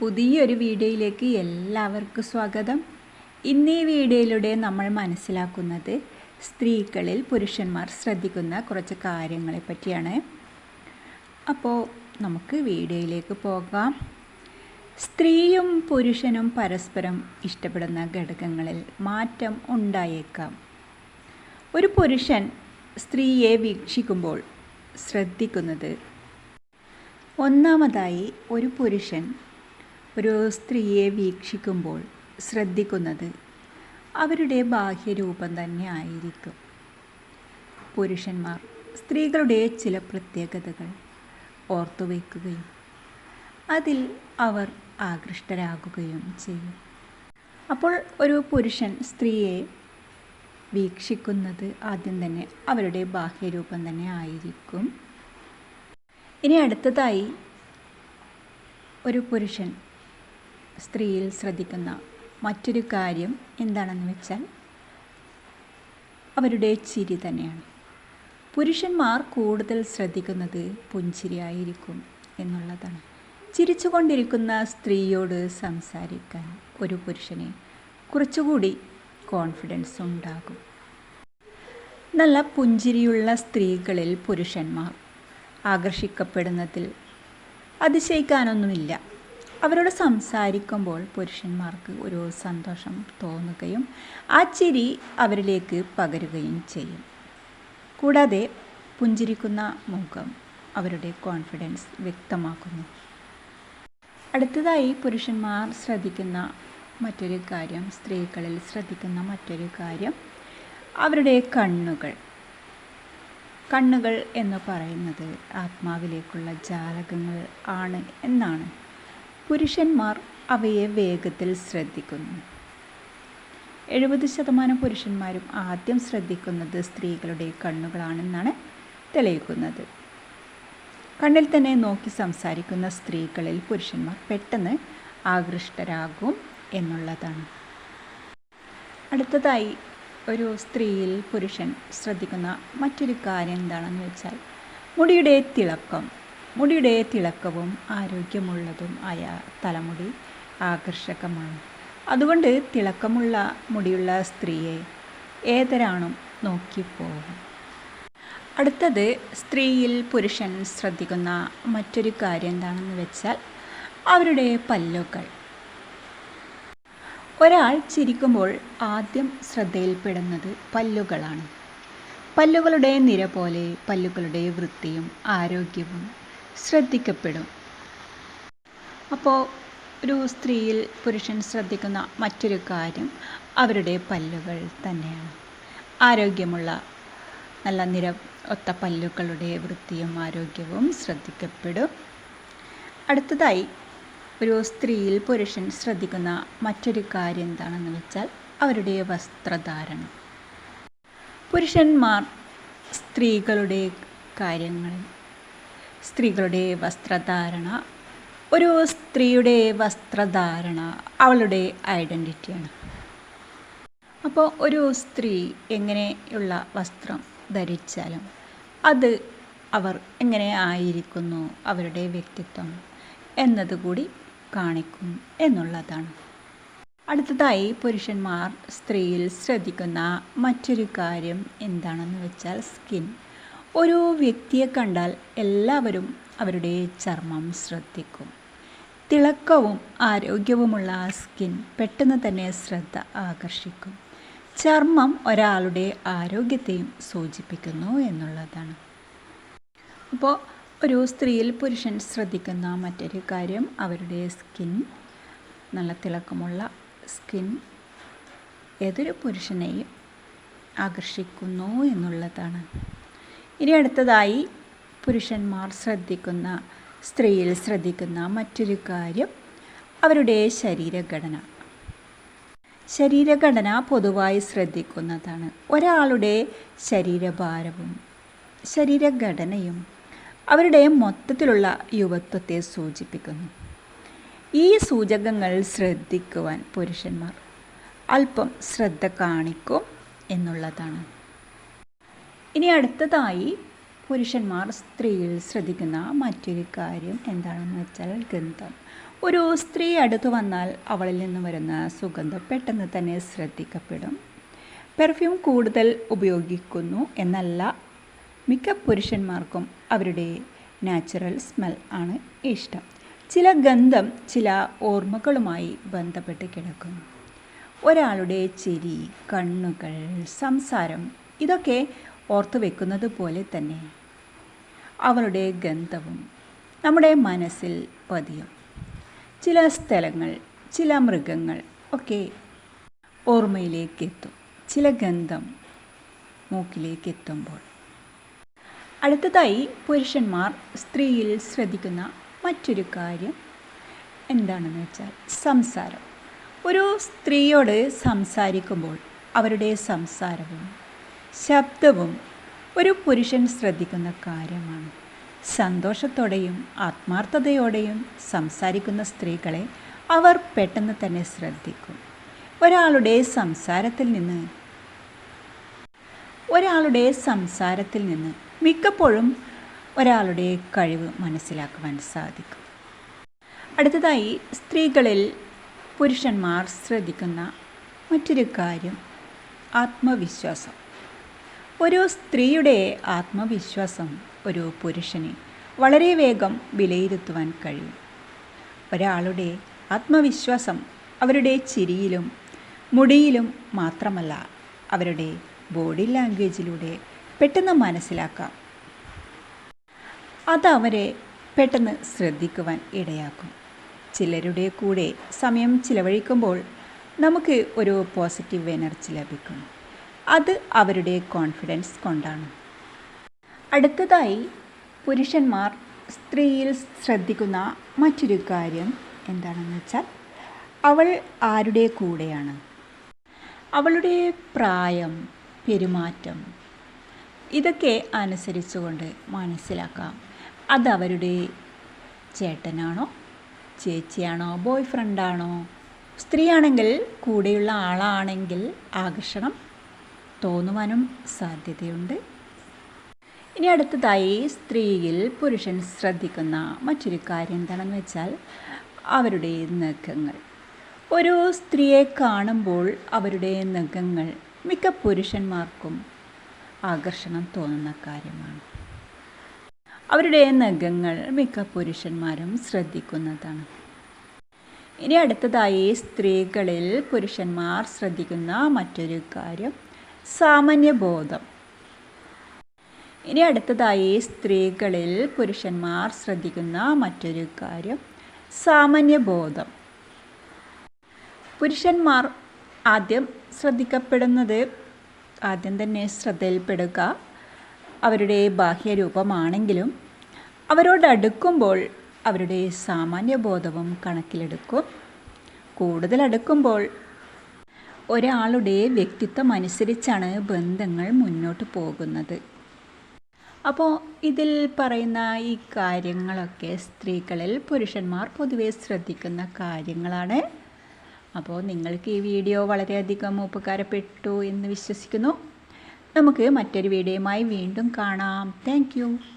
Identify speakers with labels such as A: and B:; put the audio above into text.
A: പുതിയൊരു വീഡിയോയിലേക്ക് എല്ലാവർക്കും സ്വാഗതം ഇന്ന് ഈ വീഡിയോയിലൂടെ നമ്മൾ മനസ്സിലാക്കുന്നത് സ്ത്രീകളിൽ പുരുഷന്മാർ ശ്രദ്ധിക്കുന്ന കുറച്ച് കാര്യങ്ങളെ പറ്റിയാണ് അപ്പോൾ നമുക്ക് വീഡിയോയിലേക്ക് പോകാം സ്ത്രീയും പുരുഷനും പരസ്പരം ഇഷ്ടപ്പെടുന്ന ഘടകങ്ങളിൽ മാറ്റം ഉണ്ടായേക്കാം ഒരു പുരുഷൻ സ്ത്രീയെ വീക്ഷിക്കുമ്പോൾ ശ്രദ്ധിക്കുന്നത് ഒന്നാമതായി ഒരു പുരുഷൻ ഒരു സ്ത്രീയെ വീക്ഷിക്കുമ്പോൾ ശ്രദ്ധിക്കുന്നത് അവരുടെ ബാഹ്യരൂപം തന്നെ ആയിരിക്കും പുരുഷന്മാർ സ്ത്രീകളുടെ ചില പ്രത്യേകതകൾ ഓർത്തുവയ്ക്കുകയും അതിൽ അവർ ആകൃഷ്ടരാകുകയും ചെയ്യും അപ്പോൾ ഒരു പുരുഷൻ സ്ത്രീയെ വീക്ഷിക്കുന്നത് ആദ്യം തന്നെ അവരുടെ ബാഹ്യരൂപം തന്നെ ആയിരിക്കും ഇനി അടുത്തതായി ഒരു പുരുഷൻ സ്ത്രീയിൽ ശ്രദ്ധിക്കുന്ന മറ്റൊരു കാര്യം എന്താണെന്ന് വെച്ചാൽ അവരുടെ ചിരി തന്നെയാണ് പുരുഷന്മാർ കൂടുതൽ ശ്രദ്ധിക്കുന്നത് പുഞ്ചിരിയായിരിക്കും എന്നുള്ളതാണ് ചിരിച്ചുകൊണ്ടിരിക്കുന്ന സ്ത്രീയോട് സംസാരിക്കാൻ ഒരു പുരുഷന് കുറച്ചുകൂടി കോൺഫിഡൻസ് ഉണ്ടാകും നല്ല പുഞ്ചിരിയുള്ള സ്ത്രീകളിൽ പുരുഷന്മാർ ആകർഷിക്കപ്പെടുന്നതിൽ അതിശയിക്കാനൊന്നുമില്ല അവരോട് സംസാരിക്കുമ്പോൾ പുരുഷന്മാർക്ക് ഒരു സന്തോഷം തോന്നുകയും ആ ചിരി അവരിലേക്ക് പകരുകയും ചെയ്യും കൂടാതെ പുഞ്ചിരിക്കുന്ന മുഖം അവരുടെ കോൺഫിഡൻസ് വ്യക്തമാക്കുന്നു അടുത്തതായി പുരുഷന്മാർ ശ്രദ്ധിക്കുന്ന മറ്റൊരു കാര്യം സ്ത്രീകളിൽ ശ്രദ്ധിക്കുന്ന മറ്റൊരു കാര്യം അവരുടെ കണ്ണുകൾ കണ്ണുകൾ എന്ന് പറയുന്നത് ആത്മാവിലേക്കുള്ള ജാലകങ്ങൾ ആണ് എന്നാണ് പുരുഷന്മാർ അവയെ വേഗത്തിൽ ശ്രദ്ധിക്കുന്നു എഴുപത് ശതമാനം പുരുഷന്മാരും ആദ്യം ശ്രദ്ധിക്കുന്നത് സ്ത്രീകളുടെ കണ്ണുകളാണെന്നാണ് തെളിയിക്കുന്നത് കണ്ണിൽ തന്നെ നോക്കി സംസാരിക്കുന്ന സ്ത്രീകളിൽ പുരുഷന്മാർ പെട്ടെന്ന് ആകൃഷ്ടരാകും എന്നുള്ളതാണ് അടുത്തതായി ഒരു സ്ത്രീയിൽ പുരുഷൻ ശ്രദ്ധിക്കുന്ന മറ്റൊരു കാര്യം എന്താണെന്ന് വെച്ചാൽ മുടിയുടെ തിളക്കം മുടിയുടെ തിളക്കവും ആരോഗ്യമുള്ളതും ആയ തലമുടി ആകർഷകമാണ് അതുകൊണ്ട് തിളക്കമുള്ള മുടിയുള്ള സ്ത്രീയെ ഏതൊരാണും നോക്കിപ്പോകും അടുത്തത് സ്ത്രീയിൽ പുരുഷൻ ശ്രദ്ധിക്കുന്ന മറ്റൊരു കാര്യം എന്താണെന്ന് വെച്ചാൽ അവരുടെ പല്ലുകൾ ഒരാൾ ചിരിക്കുമ്പോൾ ആദ്യം ശ്രദ്ധയിൽപ്പെടുന്നത് പല്ലുകളാണ് പല്ലുകളുടെ നിര പോലെ പല്ലുകളുടെ വൃത്തിയും ആരോഗ്യവും ശ്രദ്ധിക്കപ്പെടും അപ്പോൾ ഒരു സ്ത്രീയിൽ പുരുഷൻ ശ്രദ്ധിക്കുന്ന മറ്റൊരു കാര്യം അവരുടെ പല്ലുകൾ തന്നെയാണ് ആരോഗ്യമുള്ള നല്ല നിര ഒത്ത പല്ലുകളുടെ വൃത്തിയും ആരോഗ്യവും ശ്രദ്ധിക്കപ്പെടും അടുത്തതായി ഒരു സ്ത്രീയിൽ പുരുഷൻ ശ്രദ്ധിക്കുന്ന മറ്റൊരു കാര്യം എന്താണെന്ന് വെച്ചാൽ അവരുടെ വസ്ത്രധാരണം പുരുഷന്മാർ സ്ത്രീകളുടെ കാര്യങ്ങളിൽ സ്ത്രീകളുടെ വസ്ത്രധാരണ ഒരു സ്ത്രീയുടെ വസ്ത്രധാരണ അവളുടെ ഐഡൻറ്റിറ്റിയാണ് അപ്പോൾ ഒരു സ്ത്രീ എങ്ങനെയുള്ള വസ്ത്രം ധരിച്ചാലും അത് അവർ എങ്ങനെ ആയിരിക്കുന്നു അവരുടെ വ്യക്തിത്വം എന്നതുകൂടി കാണിക്കും എന്നുള്ളതാണ് അടുത്തതായി പുരുഷന്മാർ സ്ത്രീയിൽ ശ്രദ്ധിക്കുന്ന മറ്റൊരു കാര്യം എന്താണെന്ന് വെച്ചാൽ സ്കിൻ ഒരു വ്യക്തിയെ കണ്ടാൽ എല്ലാവരും അവരുടെ ചർമ്മം ശ്രദ്ധിക്കും തിളക്കവും ആരോഗ്യവുമുള്ള സ്കിൻ പെട്ടെന്ന് തന്നെ ശ്രദ്ധ ആകർഷിക്കും ചർമ്മം ഒരാളുടെ ആരോഗ്യത്തെയും സൂചിപ്പിക്കുന്നു എന്നുള്ളതാണ് അപ്പോൾ ഒരു സ്ത്രീയിൽ പുരുഷൻ ശ്രദ്ധിക്കുന്ന മറ്റൊരു കാര്യം അവരുടെ സ്കിൻ നല്ല തിളക്കമുള്ള സ്കിൻ ഏതൊരു പുരുഷനെയും ആകർഷിക്കുന്നു എന്നുള്ളതാണ് ഇനി അടുത്തതായി പുരുഷന്മാർ ശ്രദ്ധിക്കുന്ന സ്ത്രീയിൽ ശ്രദ്ധിക്കുന്ന മറ്റൊരു കാര്യം അവരുടെ ശരീരഘടന ശരീരഘടന പൊതുവായി ശ്രദ്ധിക്കുന്നതാണ് ഒരാളുടെ ശരീരഭാരവും ശരീരഘടനയും അവരുടെ മൊത്തത്തിലുള്ള യുവത്വത്തെ സൂചിപ്പിക്കുന്നു ഈ സൂചകങ്ങൾ ശ്രദ്ധിക്കുവാൻ പുരുഷന്മാർ അല്പം ശ്രദ്ധ കാണിക്കും എന്നുള്ളതാണ് ഇനി അടുത്തതായി പുരുഷന്മാർ സ്ത്രീയിൽ ശ്രദ്ധിക്കുന്ന മറ്റൊരു കാര്യം എന്താണെന്ന് വെച്ചാൽ ഗന്ധം ഒരു സ്ത്രീ അടുത്തു വന്നാൽ അവളിൽ നിന്ന് വരുന്ന സുഗന്ധം പെട്ടെന്ന് തന്നെ ശ്രദ്ധിക്കപ്പെടും പെർഫ്യൂം കൂടുതൽ ഉപയോഗിക്കുന്നു എന്നല്ല മിക്ക പുരുഷന്മാർക്കും അവരുടെ നാച്ചുറൽ സ്മെൽ ആണ് ഇഷ്ടം ചില ഗന്ധം ചില ഓർമ്മകളുമായി ബന്ധപ്പെട്ട് കിടക്കുന്നു ഒരാളുടെ ചിരി കണ്ണുകൾ സംസാരം ഇതൊക്കെ ഓർത്തു വെക്കുന്നത് പോലെ തന്നെ അവരുടെ ഗന്ധവും നമ്മുടെ മനസ്സിൽ പതിയും ചില സ്ഥലങ്ങൾ ചില മൃഗങ്ങൾ ഒക്കെ ഓർമ്മയിലേക്ക് എത്തും ചില ഗന്ധം മൂക്കിലേക്ക് എത്തുമ്പോൾ അടുത്തതായി പുരുഷന്മാർ സ്ത്രീയിൽ ശ്രദ്ധിക്കുന്ന മറ്റൊരു കാര്യം എന്താണെന്ന് വെച്ചാൽ സംസാരം ഒരു സ്ത്രീയോട് സംസാരിക്കുമ്പോൾ അവരുടെ സംസാരവും ശബ്ദവും ഒരു പുരുഷൻ ശ്രദ്ധിക്കുന്ന കാര്യമാണ് സന്തോഷത്തോടെയും ആത്മാർത്ഥതയോടെയും സംസാരിക്കുന്ന സ്ത്രീകളെ അവർ പെട്ടെന്ന് തന്നെ ശ്രദ്ധിക്കും ഒരാളുടെ സംസാരത്തിൽ നിന്ന് ഒരാളുടെ സംസാരത്തിൽ നിന്ന് മിക്കപ്പോഴും ഒരാളുടെ കഴിവ് മനസ്സിലാക്കുവാൻ സാധിക്കും അടുത്തതായി സ്ത്രീകളിൽ പുരുഷന്മാർ ശ്രദ്ധിക്കുന്ന മറ്റൊരു കാര്യം ആത്മവിശ്വാസം ഒരു സ്ത്രീയുടെ ആത്മവിശ്വാസം ഒരു പുരുഷനെ വളരെ വേഗം വിലയിരുത്തുവാൻ കഴിയും ഒരാളുടെ ആത്മവിശ്വാസം അവരുടെ ചിരിയിലും മുടിയിലും മാത്രമല്ല അവരുടെ ബോഡി ലാംഗ്വേജിലൂടെ പെട്ടെന്ന് മനസ്സിലാക്കാം അത് അവരെ പെട്ടെന്ന് ശ്രദ്ധിക്കുവാൻ ഇടയാക്കും ചിലരുടെ കൂടെ സമയം ചിലവഴിക്കുമ്പോൾ നമുക്ക് ഒരു പോസിറ്റീവ് എനർജി ലഭിക്കും അത് അവരുടെ കോൺഫിഡൻസ് കൊണ്ടാണ് അടുത്തതായി പുരുഷന്മാർ സ്ത്രീയിൽ ശ്രദ്ധിക്കുന്ന മറ്റൊരു കാര്യം എന്താണെന്ന് വെച്ചാൽ അവൾ ആരുടെ കൂടെയാണ് അവളുടെ പ്രായം പെരുമാറ്റം ഇതൊക്കെ അനുസരിച്ചുകൊണ്ട് മനസ്സിലാക്കാം അതവരുടെ ചേട്ടനാണോ ചേച്ചിയാണോ ബോയ് ഫ്രണ്ടാണോ സ്ത്രീയാണെങ്കിൽ കൂടെയുള്ള ആളാണെങ്കിൽ ആകർഷണം തോന്നുവാനും സാധ്യതയുണ്ട് ഇനി അടുത്തതായി സ്ത്രീയിൽ പുരുഷൻ ശ്രദ്ധിക്കുന്ന മറ്റൊരു കാര്യം എന്താണെന്ന് വെച്ചാൽ അവരുടെ നഖങ്ങൾ ഒരു സ്ത്രീയെ കാണുമ്പോൾ അവരുടെ നഖങ്ങൾ മിക്ക പുരുഷന്മാർക്കും ആകർഷണം തോന്നുന്ന കാര്യമാണ് അവരുടെ നഖങ്ങൾ മിക്ക പുരുഷന്മാരും ശ്രദ്ധിക്കുന്നതാണ് ഇനി അടുത്തതായി സ്ത്രീകളിൽ പുരുഷന്മാർ ശ്രദ്ധിക്കുന്ന മറ്റൊരു കാര്യം സാമാന്യബോധം ഇനി അടുത്തതായി സ്ത്രീകളിൽ പുരുഷന്മാർ ശ്രദ്ധിക്കുന്ന മറ്റൊരു കാര്യം സാമാന്യബോധം പുരുഷന്മാർ ആദ്യം ശ്രദ്ധിക്കപ്പെടുന്നത് ആദ്യം തന്നെ ശ്രദ്ധയിൽപ്പെടുക അവരുടെ ബാഹ്യരൂപമാണെങ്കിലും അവരോടടുക്കുമ്പോൾ അവരുടെ സാമാന്യബോധവും കണക്കിലെടുക്കും കൂടുതൽ അടുക്കുമ്പോൾ ഒരാളുടെ വ്യക്തിത്വം അനുസരിച്ചാണ് ബന്ധങ്ങൾ മുന്നോട്ട് പോകുന്നത് അപ്പോൾ ഇതിൽ പറയുന്ന ഈ കാര്യങ്ങളൊക്കെ സ്ത്രീകളിൽ പുരുഷന്മാർ പൊതുവേ ശ്രദ്ധിക്കുന്ന കാര്യങ്ങളാണ് അപ്പോൾ നിങ്ങൾക്ക് ഈ വീഡിയോ വളരെയധികം ഉപകാരപ്പെട്ടു എന്ന് വിശ്വസിക്കുന്നു നമുക്ക് മറ്റൊരു വീഡിയോയുമായി വീണ്ടും കാണാം താങ്ക്